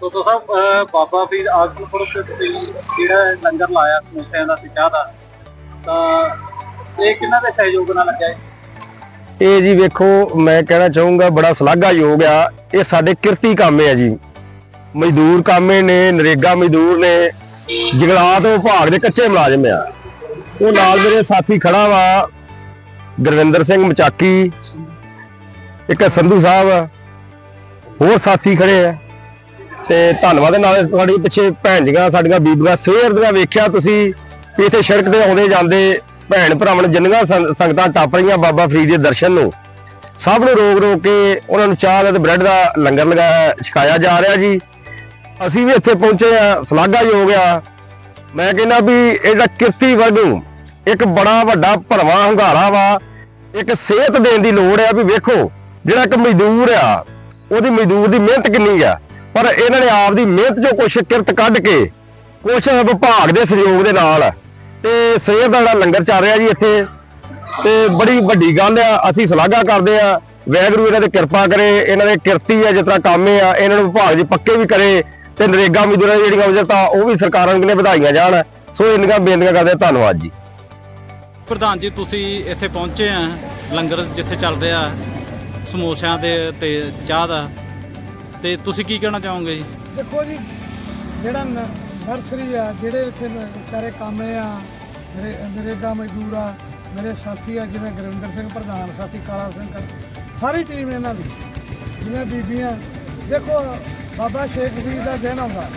ਸੋ ਤੋਂ ਸਾਹਿਬ ਬਾਬਾ ਫਰੀਦ ਆਗਮਪੁਰ ਤੇ ਜਿਹੜਾ ਲੰਗਰ ਲਾਇਆ ਸਮੋਸਿਆਂ ਦਾ ਤੇ ਚਾਹ ਦਾ, ਤਾਂ ਇਹ ਕਿਹਨਾਂ ਦੇ ਸਹਿਯੋਗ ਨਾਲ ਲੱਗਿਆ ਇਹ? ਜੀ ਵੇਖੋ, ਮੈਂ ਕਹਿਣਾ ਚਾਹੂੰਗਾ, ਬੜਾ ਸ਼ਲਾਘਾਯੋਗ ਆ। ਇਹ ਸਾਡੇ ਕਿਰਤੀ ਕਾਮੇ ਆ ਜੀ। ਮਜ਼ਦੂਰ ਕਾਮੇ ਨੇ, ਨਰੇਗਾ ਮਜ਼ਦੂਰ ਨੇ, ਜੰਗਲਾਤ ਵਿਭਾਗ ਦੇ ਕੱਚੇ ਮੁਲਾਜ਼ਮ ਆ। ਉਹ ਨਾਲ ਮੇਰੇ ਸਾਥੀ ਖੜਾ ਵਾ, ਗੁਰਵਿੰਦਰ ਸਿੰਘ ਮਚਾਕੀ, ਇੱਕ ਸੰਧੂ ਸਾਹਿਬ ਹੋਰ ਸਾਥੀ ਖੜੇ ਆ। ਤੇ ਧੰਨਵਾਦ ਨਾਲ ਤੁਹਾਡੀ ਪਿੱਛੇ ਭੈਣ ਜੀਆਂ, ਸਾਡੀਆਂ ਬੀਬੀਆਂ ਸਵੇਰ ਦੀਆਂ ਵੇਖਿਆ ਤੁਸੀਂ ਵੀ ਇੱਥੇ ਸੜਕ ਤੇ ਆਉਂਦੇ ਜਾਂਦੇ ਭੈਣ ਭਰਾਵਾਂ ਨੇ ਜਿੰਨੀਆਂ ਸੰਗਤਾਂ ਟੱਪ ਰਹੀਆਂ ਬਾਬਾ ਫਰੀਦ ਦੇ ਦਰਸ਼ਨ ਨੂੰ, ਸਭ ਨੂੰ ਰੋਕ ਰੋਕ ਕੇ ਉਹਨਾਂ ਨੂੰ ਚਾਹ ਦਾ ਤੇ ਬ੍ਰੈਡ ਦਾ ਲੰਗਰ ਲਗਾਇਆ ਛਕਾਇਆ ਜਾ ਰਿਹਾ ਜੀ। ਅਸੀਂ ਵੀ ਇੱਥੇ ਪਹੁੰਚੇ ਆ ਸ਼ਲਾਘਾਯੋਗ ਆ। ਮੈਂ ਕਹਿੰਦਾ ਵੀ ਇਹਦਾ ਕਿਰਤੀ ਵਰਗੂ ਇੱਕ ਬੜਾ ਵੱਡਾ ਭਰਵਾਂ ਹੰਗਾਰਾ ਵਾ, ਇੱਕ ਸਿਹਤ ਦੇਣ ਦੀ ਲੋੜ ਆ ਵੀ ਵੇਖੋ, ਜਿਹੜਾ ਇੱਕ ਮਜ਼ਦੂਰ ਆ, ਉਹਦੀ ਮਜ਼ਦੂਰ ਦੀ ਮਿਹਨਤ ਕਿੰਨੀ ਆ। ਪਰ ਇਹਨਾਂ ਨੇ ਆਪ ਦੀ ਮਿਹਨਤ ਚੋਂ ਕੁਛ ਕਿਰਤ ਕੱਢ ਕੇ ਕੁਛ ਵਿਭਾਗ ਦੇ ਸਹਿਯੋਗ ਦੇ ਨਾਲ ਤੇ ਸਵੇਰ ਦਾ ਜਿਹੜਾ ਲੰਗਰ ਚੱਲ ਰਿਹਾ ਜੀ ਇੱਥੇ, ਤੇ ਬੜੀ ਵੱਡੀ ਗੱਲ ਆ, ਅਸੀਂ ਸ਼ਲਾਘਾ ਕਰਦੇ ਆ ਵੈਗਰੂ ਇਹਨਾਂ ਤੇ ਕਿਰਪਾ ਕਰੇ, ਇਹਨਾਂ ਦੇ ਕਿਰਤੀ ਆ, ਜਿਸ ਤਰ੍ਹਾਂ ਕਾਮੇ ਆ, ਇਹਨਾਂ ਨੂੰ ਵਿਭਾਗ ਜੀ ਪੱਕੇ ਵੀ ਕਰੇ ਤੇ ਨਰੇਗਾ ਮਜ਼ਦੂਰਾਂ ਦੀਆਂ ਜਿਹੜੀਆਂ ਉਜਰਤਾਂ ਉਹ ਵੀ ਸਰਕਾਰਾਂ ਨੂੰ ਕਿਨੇ ਵਧਾਈਆਂ ਜਾਣ। ਸੋ ਇੰਨੀਆਂ ਬੇਨਤੀਆਂ ਕਰਦੇ ਧੰਨਵਾਦ ਜੀ। ਪ੍ਰਧਾਨ ਜੀ, ਤੁਸੀਂ ਇੱਥੇ ਪਹੁੰਚੇ ਆ, ਲੰਗਰ ਜਿੱਥੇ ਚੱਲ ਰਿਹਾ, ਸਮੋਸਿਆਂ ਦੇ ਤੇ ਚਾਹ ਦਾ। ਤੇ ਤੁਸੀਂ ਕੀ ਕਹਿਣਾ ਚਾਹੋਗੇ ਜੀ? ਦੇਖੋ ਜੀ, ਜਿਹੜਾ ਨ- ਨਰਸਰੀ ਆ, ਜਿਹੜੇ ਇੱਥੇ ਵਿਚਾਰੇ ਕਾਮੇ ਆ, ਮੇਰੇ ਨਰੇਗਾ ਮਜ਼ਦੂਰ ਆ, ਮੇਰੇ ਸਾਥੀ ਆ, ਜਿਵੇਂ ਗੁਰਵਿੰਦਰ ਸਿੰਘ ਪ੍ਰਧਾਨ, ਸਾਥੀ ਕਾਲਾ ਸਿੰਘ ਸਾਰੀ ਟੀਮ ਇਹਨਾਂ ਦੀ, ਜਿਵੇਂ ਬੀਬੀਆਂ। ਦੇਖੋ, ਬਾਬਾ ਸ਼ੇਖ ਜੀ ਦਾ ਦਿਨ ਆਉਂਦਾ,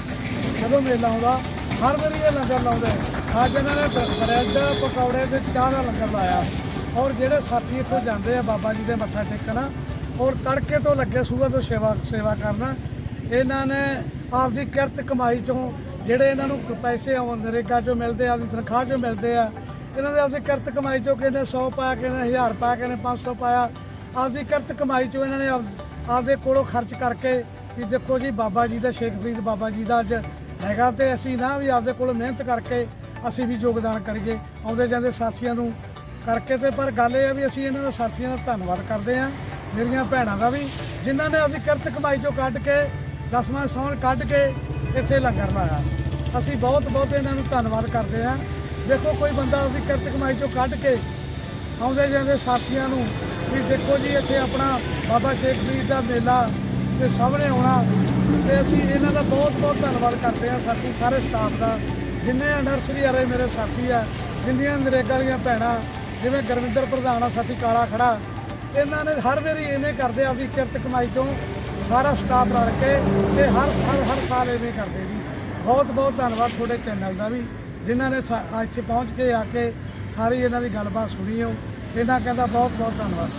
ਜਦੋਂ ਮੇਲਾ ਆਉਂਦਾ, ਹਰ ਵਾਰੀ ਇਹ ਲੰਗਰ ਲਾਉਂਦੇ ਅੱਜ ਇਹਨਾਂ ਨੇ ਬ੍ਰੈਡ ਪਕੌੜੇ ਤੇ ਚਾਹ ਦਾ ਲੰਗਰ ਲਾਇਆ। ਔਰ ਜਿਹੜੇ ਸਾਥੀ ਇੱਥੋਂ ਜਾਂਦੇ ਆ, ਬਾਬਾ ਜੀ ਦੇ ਮੱਥਾ ਟੇਕਣ ਔਰ ਤੜਕੇ ਤੋਂ ਲੱਗੇ ਸੂਬਾ ਤੋਂ ਸੇਵਾ ਸੇਵਾ ਕਰਨਾ। ਇਹਨਾਂ ਨੇ ਆਪਦੀ ਕਿਰਤ ਕਮਾਈ ਚੋਂ ਜਿਹੜੇ ਇਹਨਾਂ ਨੂੰ ਪੈਸੇ ਆਉਂ ਨਰੇਗਾ ਚੋਂ ਮਿਲਦੇ ਆ, ਆਪਦੀ ਤਨਖਾਹ ਚੋਂ ਮਿਲਦੇ ਆ, ਇਹਨਾਂ ਦੇ ਆਪਦੀ ਕਿਰਤ ਕਮਾਈ ਚੋਂ ਕਿਨੇ 100 ਪਾਇਆ ਕਿਨੇ 1000 ਪਾਇਆ ਕਿਨੇ 500 ਪਾਇਆ। ਆਪਦੀ ਕਿਰਤ ਕਮਾਈ ਚੋਂ ਇਹਨਾਂ ਨੇ ਆਪ- ਆਪਦੇ ਕੋਲੋਂ ਖਰਚ ਕਰਕੇ ਵੀ ਦੇਖੋ ਜੀ, ਬਾਬਾ ਜੀ ਦਾ ਸ਼ੇਖ ਫਰੀਦ ਬਾਬਾ ਜੀ ਦਾ ਅੱਜ ਹੈਗਾ ਤੇ ਅਸੀਂ ਨਾ ਵੀ ਆਪਦੇ ਕੋਲੋਂ ਮਿਹਨਤ ਕਰਕੇ ਅਸੀਂ ਵੀ ਯੋਗਦਾਨ ਕਰੀਏ, ਆਉਂਦੇ ਜਾਂਦੇ ਸਾਥੀਆਂ ਨੂੰ ਕਰਕੇ ਤੇ ਪਰ ਗੱਲ ਇਹ ਆ ਵੀ ਅਸੀਂ ਇਹਨਾਂ ਦਾ ਸਾਥੀਆਂ ਦਾ ਧੰਨਵਾਦ ਕਰਦੇ ਆ ਮੇਰੀਆਂ ਭੈਣਾਂ ਦਾ ਵੀ, ਜਿਨ੍ਹਾਂ ਨੇ ਆਪਦੀ ਕਿਰਤ ਕਮਾਈ ਚੋਂ ਕੱਢ ਕੇ, ਦਸਵਾਂ ਸੌਣ ਕੱਢ ਕੇ ਇੱਥੇ ਲੰਗਰ ਲਾਇਆ। ਅਸੀਂ ਬਹੁਤ ਬਹੁਤ ਇਹਨਾਂ ਨੂੰ ਧੰਨਵਾਦ ਕਰਦੇ ਹਾਂ। ਦੇਖੋ, ਕੋਈ ਬੰਦਾ ਆਪਦੀ ਕਿਰਤ ਕਮਾਈ ਚੋਂ ਕੱਢ ਕੇ ਆਉਂਦੇ ਜਾਂਦੇ ਸਾਥੀਆਂ ਨੂੰ ਵੀ ਦੇਖੋ ਜੀ, ਇੱਥੇ ਆਪਣਾ ਬਾਬਾ ਸ਼ੇਖ ਫਰੀਦ ਦਾ ਮੇਲਾ ਤੇ ਸਾਹਮਣੇ ਆਉਣਾ। ਤੇ ਅਸੀਂ ਇਹਨਾਂ ਦਾ ਬਹੁਤ ਬਹੁਤ ਧੰਨਵਾਦ ਕਰਦੇ ਹਾਂ ਸਾਥੀ ਸਾਰੇ ਸਟਾਫ ਦਾ, ਜਿੰਨੇ ਨਰਸਰੀ ਵਾਲੇ ਮੇਰੇ ਸਾਥੀ ਆ, ਜਿੰਨੀਆਂ ਨਰੇਗਾ ਵਾਲੀਆਂ ਭੈਣਾਂ, ਜਿਵੇਂ ਗੁਰਵਿੰਦਰ ਪ੍ਰਧਾਨ ਆ, ਸਾਥੀ ਕਾਲਾ ਖੜਾ। ਇਹਨਾਂ ਨੇ ਹਰ ਵਾਰੀ ਐਵੇਂ ਕਰਦੇ ਆ ਆਪਦੀ ਕਿਰਤ ਕਮਾਈ ਤੋਂ ਸਾਰਾ ਸਟਾਫ ਰਲ ਕੇ ਤੇ ਹਰ ਸਾਲ ਹਰ ਸਾਲ ਐਵੇਂ ਕਰਦੇ ਜੀ। ਬਹੁਤ ਬਹੁਤ ਧੰਨਵਾਦ ਤੁਹਾਡੇ ਚੈਨਲ ਦਾ ਵੀ, ਜਿਨ੍ਹਾਂ ਨੇ ਸਾ- ਇੱਥੇ ਪਹੁੰਚ ਕੇ ਆ ਕੇ ਸਾਰੀ ਇਹਨਾਂ ਦੀ ਗੱਲਬਾਤ ਸੁਣੀ ਹੋ ਇਹਨਾਂ ਕਹਿੰਦਾ ਬਹੁਤ ਬਹੁਤ ਧੰਨਵਾਦ।